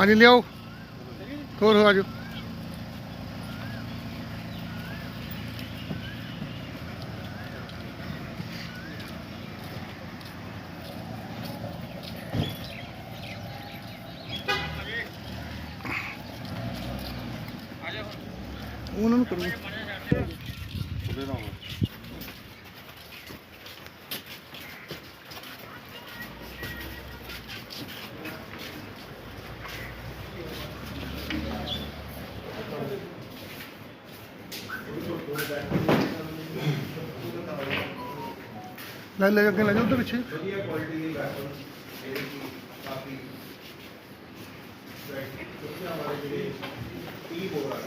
ਹਾਂਜੀ ਲਿਆਓ। ਹੋਰ ਹੋ ਆਜੋ। ਉਹਨਾਂ ਨੂੰ ਕਰੋ ਲੈ ਲੈ ਅੱਗੇ ਲੈ ਜਾ ਉਧਰ ਪਿੱਛੇ। ਵਧੀਆ ਕੁਆਲਿਟੀ ਦੀ ਵੈਪਨ ਜਿਹੜੇ ਕਿ ਕਾਫੀ ਕੁੱਤਿਆਂ ਵਾਲੇ ਜਿਹੜੇ 30 ਬੋਰ ਆ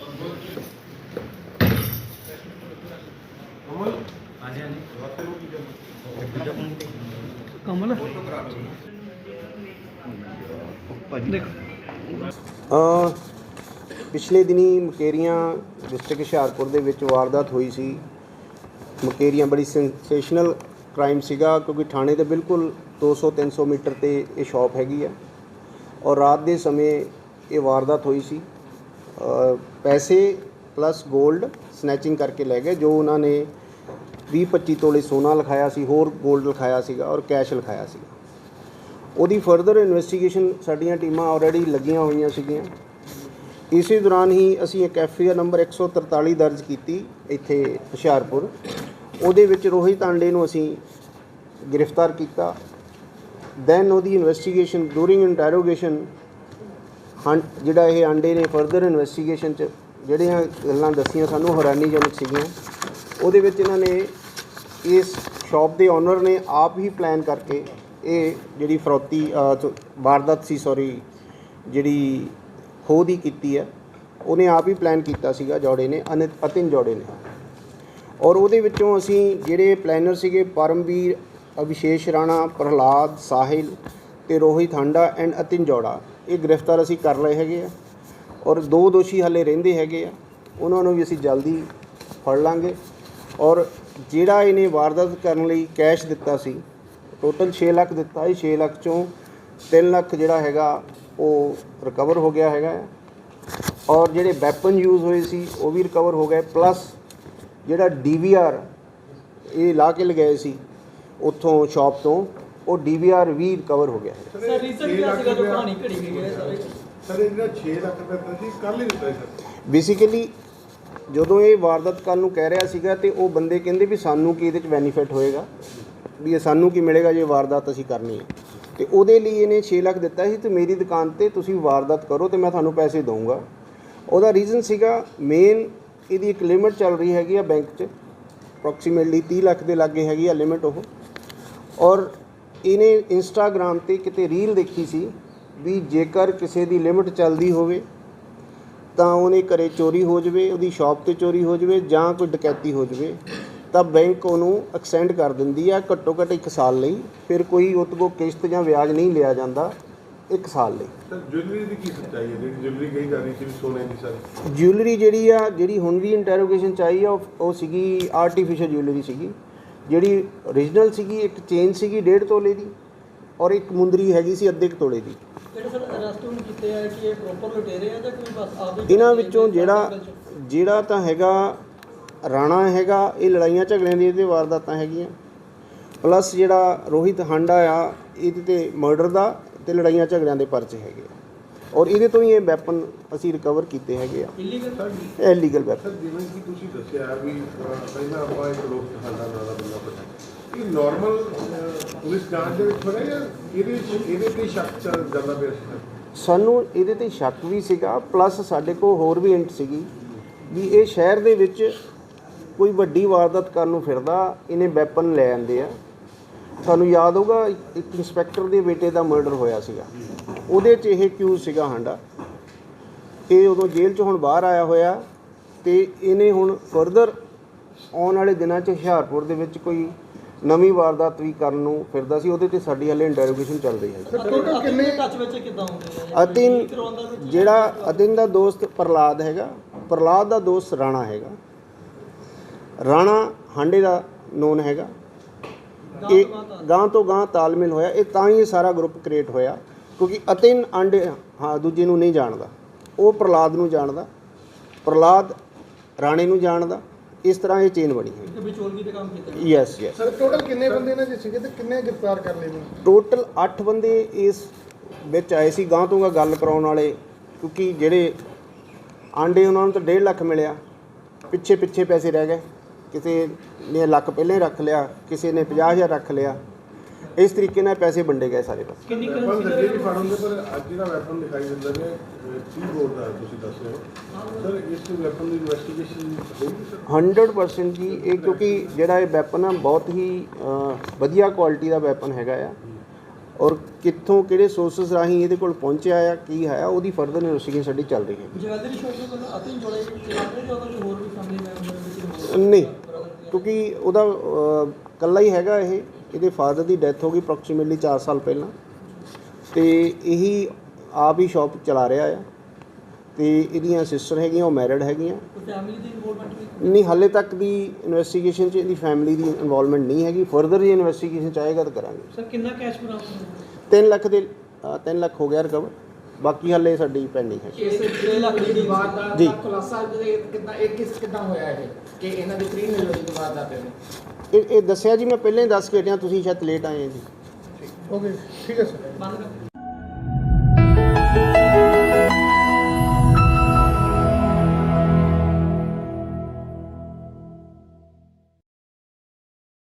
ਔਰ ਬਹੁਤ ਅਮਲ ਹਾਂਜੀ ਹਾਂਜੀ। ਰਾਤੇ ਨੂੰ ਕੀ ਕਰਨਾ ਕਮਲ? ਫੋਟੋ ਕਰਾ ਲਓ ਦੇਖ। ਅ ਪਿਛਲੇ ਦਿਨੀ ਮਕੇਰੀਆਂ ਡਿਸਟ੍ਰਿਕਟ ਹੁਸ਼ਿਆਰਪੁਰ ਦੇ ਵਿੱਚ ਵਾਰਦਾਤ ਹੋਈ ਸੀ। ਮਕੇਰੀਆਂ ਬੜੀ ਸੈਂਸੇਸ਼ਨਲ ਕ੍ਰਾਈਮ ਸੀਗਾ, ਕਿਉਂਕਿ ਥਾਣੇ ਦੇ ਬਿਲਕੁਲ 200 300 ਮੀਟਰ ਤੇ ਇਹ ਸ਼ਾਪ ਹੈਗੀ ਆ। ਔਰ ਰਾਤ ਦੇ ਸਮੇਂ ਇਹ ਵਾਰਦਾਤ ਹੋਈ ਸੀ। ਪੈਸੇ ਪਲੱਸ 골ਡ ਸਨੈਚਿੰਗ ਕਰਕੇ ਲੈ ਗਏ, ਜੋ ਉਹਨਾਂ ਨੇ 20 25 ਤੋਲੇ ਸੋਨਾ ਲਿਖਾਇਆ ਸੀ, ਹੋਰ 골ਡ ਲਿਖਾਇਆ ਸੀਗਾ ਔਰ ਕੈਸ਼ ਲਿਖਾਇਆ ਸੀਗਾ। ਉਹਦੀ ਫਰਦਰ ਇਨਵੈਸਟੀਗੇਸ਼ਨ ਸਾਡੀਆਂ ਟੀਮਾਂ ਆਲਰੇਡੀ ਲੱਗੀਆਂ ਹੋਈਆਂ ਸੀਗੀਆਂ। ਇਸੇ ਦੌਰਾਨ ਹੀ ਅਸੀਂ ਇੱਕ ਐਫਆਈਆਰ ਨੰਬਰ 143 ਦਰਜ ਕੀਤੀ ਇੱਥੇ ਹੁਸ਼ਿਆਰਪੁਰ। ਉਹਦੇ ਵਿੱਚ ਰੋਹਿਤ ਆਂਡੇ ਨੂੰ ਅਸੀਂ ਗ੍ਰਿਫਤਾਰ ਕੀਤਾ। ਦੈਨ ਉਹਦੀ ਇਨਵੈਸਟੀਗੇਸ਼ਨ ਡੂਰਿੰਗ ਇੰਟਰੋਗੇਸ਼ਨ ਹਾਂ, ਜਿਹੜਾ ਇਹ ਆਂਡੇ ਨੇ ਫਰਦਰ ਇਨਵੈਸਟੀਗੇਸ਼ਨ ਚ, ਜਿਹੜੀਆਂ ਗੱਲਾਂ ਦੱਸੀਆਂ ਸਾਨੂੰ ਹੈਰਾਨੀਜਨਕ ਸੀਗੀਆਂ। ਉਹਦੇ ਵਿੱਚ ਇਹਨਾਂ ਨੇ ਇਸ ਸ਼ਾਪ ਦੇ ਓਨਰ ਨੇ ਆਪ ਹੀ ਪਲਾਨ ਕਰਕੇ ਇਹ ਜਿਹੜੀ ਫਰੋਤੀ ਵਾਰਦਾਤ ਸੀ ਸੌਰੀ ਜਿਹੜੀ ਖੋਹ ਦੀ ਕੀਤੀ ਹੈ, ਉਹਨੇ ਆਪ ਹੀ ਪਲਾਨ ਕੀਤਾ ਸੀਗਾ, ਜੋੜੇ ਨੇ, ਅਨਿਤ, ਅਤਿਨ ਜੋੜੇ ਨੇ। ਔਰ ਉਹਦੇ ਵਿੱਚੋਂ ਅਸੀਂ ਜਿਹੜੇ ਪਲੈਨਰ ਸੀਗੇ, ਪਰਮਵੀਰ ਅਭਿਸ਼ੇਸ਼ ਰਾਣਾ, ਪ੍ਰਹਲਾਦ, ਸਾਹਿਲ ਤੇ ਰੋਹਿਤ ਹਾਂਡਾ ਐਂਡ ਅਤਿਨ ਜੋੜਾ, ਇਹ ਗ੍ਰਿਫਤਾਰ ਅਸੀਂ ਕਰ ਲਏ ਹੈਗੇ ਆ ਔਰ ਦੋ ਦੋਸ਼ੀ ਹਲੇ ਰਹਿੰਦੇ ਹੈਗੇ ਆ, ਉਹਨਾਂ ਨੂੰ ਵੀ ਅਸੀਂ ਜਲਦੀ ਫੜ ਲਾਂਗੇ ਔਰ ਜਿਹੜਾ ਇਹਨੇ ਵਾਰਦਾਤ ਕਰਨ ਲਈ ਕੈਸ਼ ਦਿੱਤਾ ਸੀ, ਟੋਟਲ 6 ਲੱਖ ਦਿੱਤਾ ਸੀ 6 ਲੱਖ ਚੋਂ 3 ਲੱਖ ਜਿਹੜਾ ਹੈਗਾ, ਉਹ ਰਿਕਵਰ ਹੋ ਗਿਆ ਹੈਗਾ ਹੈ। ਔਰ ਜਿਹੜੇ ਵੈਪਨ ਯੂਜ਼ ਹੋਏ ਸੀ, ਉਹ ਵੀ ਰਿਕਵਰ ਹੋ ਗਏ ਪਲੱਸ ਜਿਹੜਾ ਡੀਵੀਆਰ ਇਹ ਲਾ ਕੇ ਲਗਾਏ ਸੀ ਉੱਥੋਂ ਸ਼ਾਪ ਤੋਂ ਉਹ ਡੀਵੀਆਰ ਵੀ ਰਿਕਵਰ ਹੋ ਗਿਆ ਹੈ। ਸਰ ਰੀਜ਼ਨ ਕੀ ਸੀਗਾ ਜੋ ਕਹਾਣੀ ਘੜੀ ਗਈ ਹੈ ਸਾਰੇ? ਸਰ ਇਹ ਜਿਹੜਾ 6 ਲੱਖ ਰੁਪਏ ਦਿੱਤਾ ਸੀ ਕੱਲ ਹੀ ਦਿੱਤਾ ਸੀ। ਸਰ ਬੇਸਿਕਲੀ ਜਦੋਂ ਇਹ ਵਾਰਦਾਤ ਕਰਨ ਨੂੰ ਕਹਿ ਰਿਹਾ ਸੀਗਾ ਤੇ ਉਹ ਬੰਦੇ ਕਹਿੰਦੇ ਵੀ ਸਾਨੂੰ ਕੀ ਇਹਦੇ ਚ ਬੈਨੀਫਿਟ ਹੋਏਗਾ ਵੀ ਇਹ ਸਾਨੂੰ ਕੀ ਮਿਲੇਗਾ ਜੇ ਵਾਰਦਾਤ ਅਸੀਂ ਕਰਨੀ ਹੈ। ਤੇ ਉਹਦੇ ਲਈ ਇਹਨੇ 6 ਲੱਖ ਦਿੱਤਾ ਸੀ ਤੇ ਮੇਰੀ ਦੁਕਾਨ ਤੇ ਤੁਸੀਂ ਵਾਰਦਾਤ ਕਰੋ ਤੇ ਮੈਂ ਤੁਹਾਨੂੰ ਪੈਸੇ ਦਊਂਗਾ। ਉਹਦਾ ਰੀਜ਼ਨ ਸੀਗਾ ਮੇਨ ਇਹਦੀ ਇੱਕ ਲਿਮਿਟ ਚੱਲ ਰਹੀ ਹੈਗੀ ਆ ਬੈਂਕ 'ਚ। ਅਪਰੋਕਸੀਮੇਟਲੀ 30 ਲੱਖ ਦੇ ਲਾਗੇ ਹੈਗੀ ਆ ਲਿਮਿਟ ਉਹ। ਔਰ ਇਹਨੇ ਇੰਸਟਾਗ੍ਰam ਤੇ ਕਿਤੇ ਰੀਲ ਦੇਖੀ ਸੀ ਵੀ ਜੇਕਰ ਕਿਸੇ ਦੀ ਲਿਮਿਟ ਚੱਲਦੀ ਹੋਵੇ, ਤਾਂ ਉਹਨੇ ਘਰੇ ਚੋਰੀ ਹੋ ਜਾਵੇ, ਉਹਦੀ ਸ਼ਾਪ ਤੇ ਚੋਰੀ ਹੋ ਜਾਵੇ ਜਾਂ ਕੋਈ ਡਕੈਤੀ ਹੋ ਜਾਵੇ, ਤਾਂ ਬੈਂਕ ਉਹਨੂੰ ਐਕਸਟੈਂਡ ਕਰ ਦਿੰਦੀ ਆ ਘੱਟੋ ਘੱਟ 1 ਸਾਲ ਲਈ। ਫਿਰ ਕੋਈ ਉਹ ਤੋਂ ਕਿਸ਼ਤ ਜਾਂ ਵਿਆਜ ਨਹੀਂ ਲਿਆ ਜਾਂਦਾ। 1 ਸਾਲ ਲਈ। ਸਰ ਜੁਐਲਰੀ ਦੀ ਕੀ ਸੱਚਾਈ ਹੈ? ਜਿਹੜੀ ਜੁਐਲਰੀ ਕਹੀ ਜਾ ਰਹੀ ਸੀ ਵੀ ਸੋਨੇ ਦੀ ਸਾਰੀ। ਜਿਊਲਰੀ ਜਿਹੜੀ ਆ ਜਿਹੜੀ ਹੁਣ ਵੀ ਇੰਟਰੋਗੇਸ਼ਨ ਚ ਆਈ ਆ ਉਹ- ਉਹ ਸੀਗੀ ਆਰਟੀਫੀਸ਼ੀਅਲ ਜਿਊਲਰੀ ਸੀਗੀ। ਜਿਹੜੀ origignal ਸੀਗੀ ਇੱਕ ਚੇਨ ਸੀਗੀ 1.5 ਤੋਲੇ ਦੀ ਔਰ ਇੱਕ ਮੁੰਦਰੀ ਹੈਗੀ ਸੀ ਅੱਧੇ ਕੁ ਤੋਲੇ ਦੀ। ਜਿਹੜੇ ਸਰ ਅਰੈਸਟ ਹੁਣ ਕੀਤੇ ਆ ਕਿ ਇਹ ਪ੍ਰੋਪਰ ਲੁਟੇਰੇ ਆ ਜਾਂ ਕੋਈ ਬਸ ਆਪ ਹੀ ਇਹਨਾਂ ਵਿੱਚੋਂ ਜਿਹੜਾ ਜਿਹੜਾ ਤਾਂ ਹੈਗਾ ਰਾਣਾ ਹੈਗਾ ਇਹ ਲੜਾਈਆਂ ਝਗੜਿਆਂ ਦੀ ਇਹਦੇ ਵਾਰਦਾਤਾਂ ਹੈਗੀਆਂ। ਪਲੱਸ ਜਿਹੜਾ ਰੋਹਿਤ ਹਾਂਡਾ ਆ ਇਹਦੇ ਤੇ ਮਰਡਰ ਦਾ ਤੇ ਲੜਾਈਆਂ ਝਗੜਿਆਂ ਦੇ ਪਰਚੇ ਹੈਗੇ ਆ। ਔਰ ਇਹਦੇ ਤੋਂ ਹੀ ਇਹ ਵੈਪਨ ਅਸੀਂ ਰਿਕਵਰ ਕੀਤੇ ਹੈਗੇ ਆ। ਇਲੀਗਲ ਵੈਪਨ ਸਰ ਜਿਵੇਂ ਕਿ ਤੁਸੀਂ ਦੱਸਿਆ ਵੀ ਅਹ, ਪਹਿਲਾਂ ਆਪਾਂ ਇੱਕ ਲੋਕ ਸਾਡਾ ਨਾਲਾ ਬੰਦਾ ਪਤਾ ਇਹ ਨਾਰਮਲ ਪੁਲਿਸ ਜਾਂਚ ਦੇ ਵਿੱਚ ਹੋਇਆ ਜਾਂ ਇਹਦੇ ਇਹਦੇ ਤੇ ਸ਼ੱਕ ਚੱਲ ਜਾਂਦਾ ਪਿਆ ਸੀ ਸਰ? ਸਾਨੂੰ ਇਹਦੇ ਤੇ ਸ਼ੱਕ ਵੀ ਸੀਗਾ ਪਲੱਸ ਸਾਡੇ ਕੋਲ ਹੋਰ ਵੀ ਹਿੰਟ ਸੀਗੀ ਵੀ ਇਹ ਸ਼ਹਿਰ ਦੇ ਵਿੱਚ ਕੋਈ ਵੱਡੀ ਵਾਰਦਾਤ ਕਰਨ ਨੂੰ ਫਿਰਦਾ ਇਹਨੇ ਵੈਪਨ ਲੈ ਆਂਦੇ ਆ। ਤੁਹਾਨੂੰ ਯਾਦ ਹੋਊਗਾ ਇੱਕ ਇੰਸਪੈਕਟਰ ਦੇ ਬੇਟੇ ਦਾ ਮਰਡਰ ਹੋਇਆ ਸੀਗਾ। ਉਹਦੇ 'ਚ ਇਹ ਕਿਊਜ਼ ਸੀਗਾ ਹਾਂਡਾ। ਇਹ ਉਦੋਂ ਜੇਲ੍ਹ 'ਚ ਹੁਣ ਬਾਹਰ ਆਇਆ ਹੋਇਆ ਤੇ ਇਹਨੇ ਹੁਣ ਫਰਦਰ ਆਉਣ ਵਾਲੇ ਦਿਨਾਂ 'ਚ ਹੁਸ਼ਿਆਰਪੁਰ ਦੇ ਵਿੱਚ ਕੋਈ ਨਵੀਂ ਵਾਰਦਾਤ ਵੀ ਕਰਨ ਨੂੰ ਫਿਰਦਾ ਸੀ ਉਹਦੇ ਤੇ ਸਾਡੀ ਹਲੇ ਇੰਟਰੋਗੇਸ਼ਨ ਚੱਲ ਰਹੀ ਹੈ। ਟੋਟਲ ਕਿੰਨੇ ਟੱਚ ਵਿੱਚ ਕਿਦਾਂ ਹੁੰਦੇ ਆ ਅਤਿਨ ਜਿਹੜਾ ਅਤਿਨ ਦਾ ਦੋਸਤ ਪ੍ਰਲਾਦ ਹੈਗਾ ਪ੍ਰਲਾਦ ਦਾ ਦੋਸਤ ਰਾਣਾ ਹੈਗਾ। ਰਾਣਾ ਹਾਂਡੇ ਦਾ ਨੋਨ ਹੈਗਾ। ਇਹ ਗਾਂ ਤੋਂ ਗਾਂ ਤਾਲਮੇਲ ਹੋਇਆ ਇਹ ਤਾਂ ਹੀ ਇਹ ਸਾਰਾ ਗਰੁੱਪ ਕ੍ਰੀਏਟ ਹੋਇਆ ਕਿਉਂਕਿ ਅਤਿਨ ਆਂਡੇ ਹਾਂ ਦੂਜੇ ਨੂੰ ਨਹੀਂ ਜਾਣਦਾ। ਉਹ ਪ੍ਰਲਾਦ ਨੂੰ ਜਾਣਦਾ ਪ੍ਰਲਾਦ ਰਾਣੇ ਨੂੰ ਜਾਣਦਾ ਇਸ ਤਰ੍ਹਾਂ ਇਹ ਚੇਨ ਬਣੀ ਹੈ ਇੱਕ ਵਿਚੋਲਗੀ ਤੇ ਕੰਮ ਕੀਤਾ। ਯੈਸ ਯੈਸ ਸਰ ਟੋਟਲ ਕਿੰਨੇ ਬੰਦੇ ਨੇ ਜੀ ਸੀਗੇ ਤੇ ਕਿੰਨੇ ਗ੍ਰਿਫਤਾਰ ਕਰ ਲਏ ਨੇ? ਟੋਟਲ 8 ਬੰਦੇ ਇਸ ਵਿੱਚ ਆਏ ਸੀ ਗਾਂ ਤੋਂ ਗੱਲ ਕਰਾਉਣ ਵਾਲੇ ਕਿਉਂਕਿ ਜਿਹੜੇ ਆਂਡੇ ਉਹਨਾਂ ਨੂੰ ਤਾਂ 1.5 ਲੱਖ ਮਿਲਿਆ ਪਿੱਛੇ ਪਿੱਛੇ ਪੈਸੇ ਰਹਿ ਗਏ। ਕਿਸੇ ਨੇ ਲੱਖ ਪਹਿਲਾਂ ਰੱਖ ਲਿਆ ਕਿਸੇ ਨੇ 50000 ਰੱਖ ਲਿਆ। ਇਸ ਤਰੀਕੇ ਨਾਲ ਪੈਸੇ ਵੰਡੇ ਗਏ ਸਾਰੇ ਪਾਸੇ। ਕਿੰਨੀ ਵੈਪਨ ਕਰੰਸੀ ਲੱਗੇ ਵੀ ਫੜ ਹੁੰਦੇ ਪਰ ਅੱਜ ਜਿਹੜਾ ਵੈਪਨ ਦਿਖਾਈ ਦਿੰਦਾ ਨੇ ਕੀ ਬੋਰਡ ਦਾ ਤੁਸੀਂ ਦੱਸ ਰਹੇ ਹੋ। ਸਰ ਇਸ ਵੈਪਨ ਦੀ ਇਨਵੈਸਟੀਗੇਸ਼ਨ ਹੋਊਗੀ ਸਰ 100% ਜੀ ਇਹ ਕਿਉਂਕਿ ਜਿਹੜਾ ਇਹ ਵੈਪਨ ਆ ਬਹੁਤ ਹੀ ਵਧੀਆ ਕੁਆਲਿਟੀ ਦਾ ਵੈਪਨ ਹੈਗਾ ਆ। ਔਰ ਕਿੱਥੋਂ ਕਿਹੜੇ ਸੋਰਸਸ ਰਾਹੀਂ ਇਹਦੇ ਕੋਲ ਪਹੁੰਚਿਆ ਆ ਕੀ ਹੈ ਉਹਦੀ ਫਰਦਰ ਇਨਵੈਸਟੀਗੇਸ਼ਨ ਸਾਡੀ ਚੱਲ ਰਹੀ ਹੈ। ਕੋਲ ਅਤਿਨ ਜੋੜੇ ਹੋਰ ਵੀ ਫੈਮਿਲੀ ਮੈਂਬਰ ਨਹੀਂ ਕਿਉਂਕਿ ਉਹਦਾ ਅ, ਇਕੱਲਾ ਹੀ ਹੈਗਾ ਇਹ। ਇਹਦੇ ਫਾਦਰ ਦੀ ਡੈਥ ਹੋ ਗਈ ਅਪਰੋਕਸੀਮੇਟਲੀ 4 ਸਾਲ ਪਹਿਲਾਂ। ਤੇ ਇਹੀ ਆਪ ਹੀ ਸ਼ਾਪ ਚਲਾ ਰਿਹਾ ਆ। ਤੇ ਇਹਦੀਆਂ ਸਿਸਟਰ ਹੈਗੀਆਂ ਉਹ ਮੈਰਿਡ ਹੈਗੀਆਂ। ਕੋਈ ਫੈਮਿਲੀ ਦੀ ਇਨਵੋਲਵਮੈਂਟ ਵੀ? ਨਹੀਂ ਹਾਲੇ ਤੱਕ ਦੀ ਇਨਵੈਸਟੀਗੇਸ਼ਨ 'ਚ ਇਹਦੀ ਫੈਮਿਲੀ ਦੀ ਇਨਵੋਲਵਮੈਂਟ ਨਹੀਂ ਹੈਗੀ। ਫਰਦਰ ਜੇ ਇਨਵੈਸਟੀਗੇਸ਼ਨ ਚਾਹੇਗਾ ਤਾਂ ਕਰਾਂਗੇ। ਸਰ ਕਿੰਨਾ ਕੈਸ਼ ਬਰਾਮਦ ਹੋਇਆ? 3 ਲੱਖ ਦੇ 3 ਲੱਖ ਹੋ ਗਿਆ ਰਿਕਵਰ ਬਾਕੀ ਹਾਲੇ ਸਾਡੀ ਪੈਂਡਿੰਗ ਹੈ। ਇਸ ਲੱਖ ਦੀ ਵਾਰਦਾਤ ਜੀ। ਦਾ ਖੁਲਾਸਾ ਜਿਹਦੇ ਕਿੱਦਾਂ ਇਹ ਕਿਸ ਕਿੱਦਾਂ ਹੋਇਆ ਇਹ? ਕਿ ਇਹਨਾਂ ਦੀ ਫ੍ਰੀ ਮਿਲ ਹੋਈ ਵਾਰਦਾਤ ਹੈ ਇਹ ਇਹ ਦੱਸਿਆ ਜੀ ਮੈਂ ਪਹਿਲਾਂ ਹੀ ਦੱਸ ਕੇ ਹਟਿਆ ਤੁਸੀਂ ਸ਼ਾਇਦ ਲੇਟ ਆਏ ਹੋ ਜੀ। ਓਕੇ ਠੀਕ ਹੈ ਸਰ ਬੰਦ ਕਰ